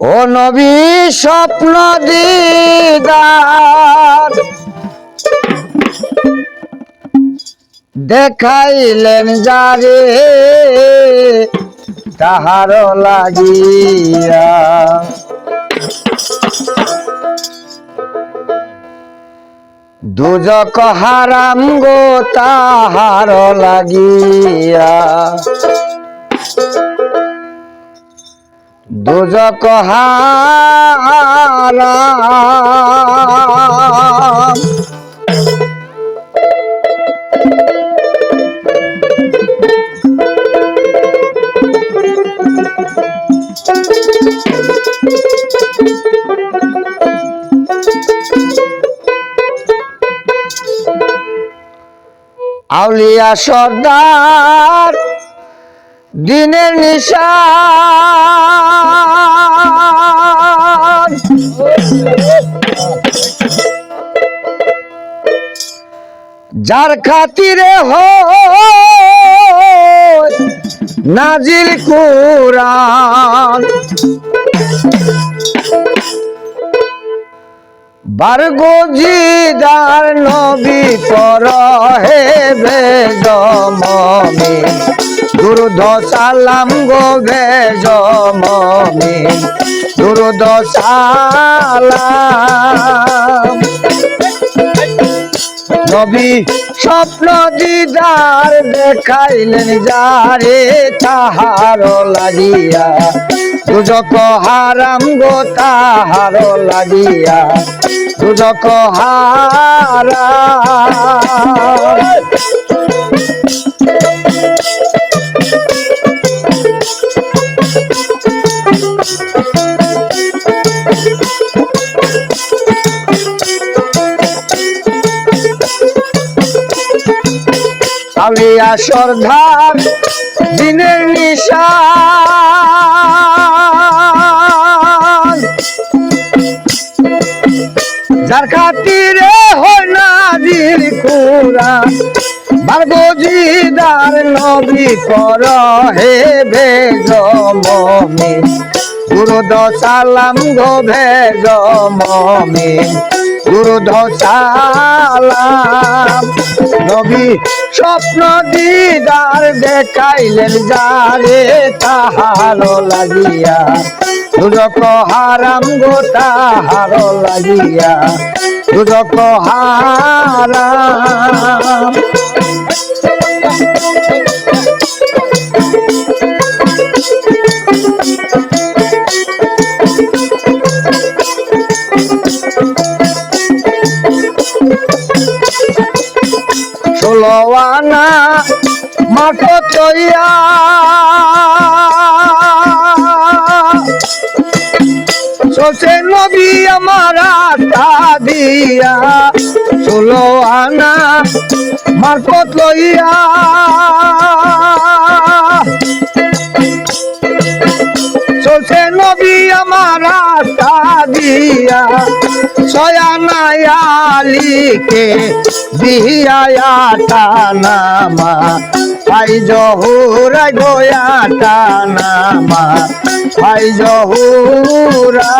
ও নবী স্বপ্ন দিদার। দেখাইলেন যারে তাহার লাগিয়া। দুজক হারাম গো তাহার লাগিয়া। দুজক আউলিয়া সর্দার দিনের নিশান। যার খাতিরে হো নাজিল কুরআন। বারগোজিদার নবী পর হে বেজমমি দুরুদ সালাম গো বেজমমি দুরুদ সালাম নবী স্বপ্ন দিদার দেখাইলেন, যারে তাহার লাগিয়া। দুজক হারাম গো তাহার লাগিয়া। দুজক হারাম। আলিয়া সর্দার দিনের নিশান। যার খাতিরে হয় নাজির কুরা বারগজিদার নবী কর হে বেজমমি গুরুদ সালাম গো ভেজমমি গুরুদ সালাম নবী স্বপ্ন দিদার দেখাইলেন যারে তাহার লাগিয়া। দুজক হারাম গো তাহার লাগিয়া। দুজক হারাম। ষোলো আনা মাঠ তৈয়া। সোসে নবী আমার আটা দিয়া ষোলো আনা মারফত লইয়া সয়ানায়ালিকে বিহিয়াটা নামা ভাই জহুরা গোয়াটা নামা ভাই জহুরা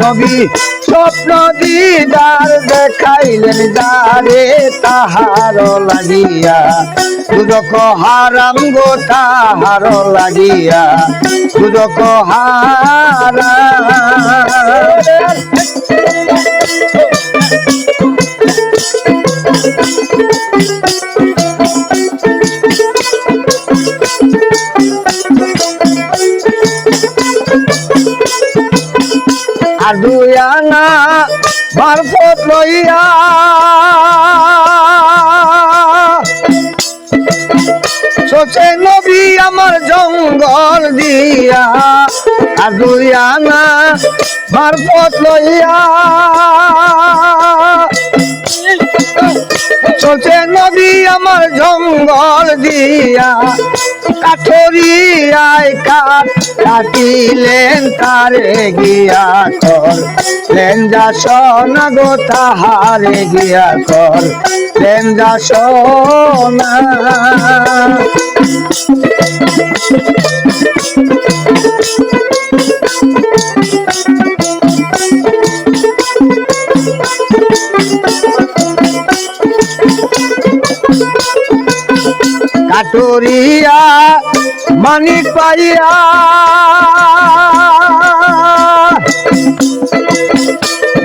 নবী স্বপ্ন দিদার দেখাইলেন যারে তাহার লাগিয়া। দুদক হারাম গো তাহার লাগিয়া। দুদক হারাম। দুই আনা মারফত লইয়া। সোচে নবী আমার জঙ্গল দিয়া, আর দুই আনা মারফত লইয়া। সোচে নবী আমার জঙ্গল দিয়া, কাঠরিয়ায় কাঠ কাটিলেন তারে গিয়া কর। লেঞ্জা সোনা গো তাহারে গিয়া কর। লেঞ্জা সোনা। কাটুরিয়া মানিক পাইয়া।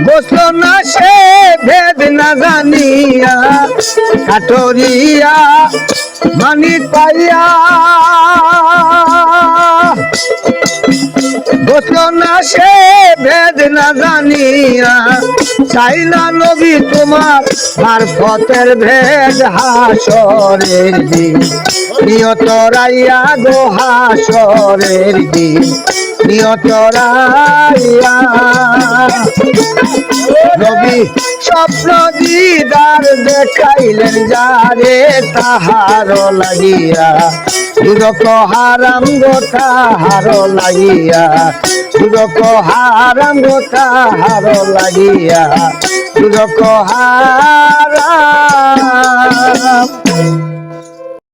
বসল না সে ভেদ না জানিয়া কাটরিয়া মানিক পাইয়া। সে ভেদ না জানিয়া চাই না নবী তোমার মারফতের ভেদ হাসরের দিন। নিয়ত রাইয়া গো হাসরের দিন নিয়ত রাইয়া নবী স্বপ্ন দিদার দেখাইলেন, যারে তাহার লাগিয়া দুদক হারাম গোটাহারো লাগিয়া দুদক হারাম গোটাহারো লাগিয়া দুদক হারাম।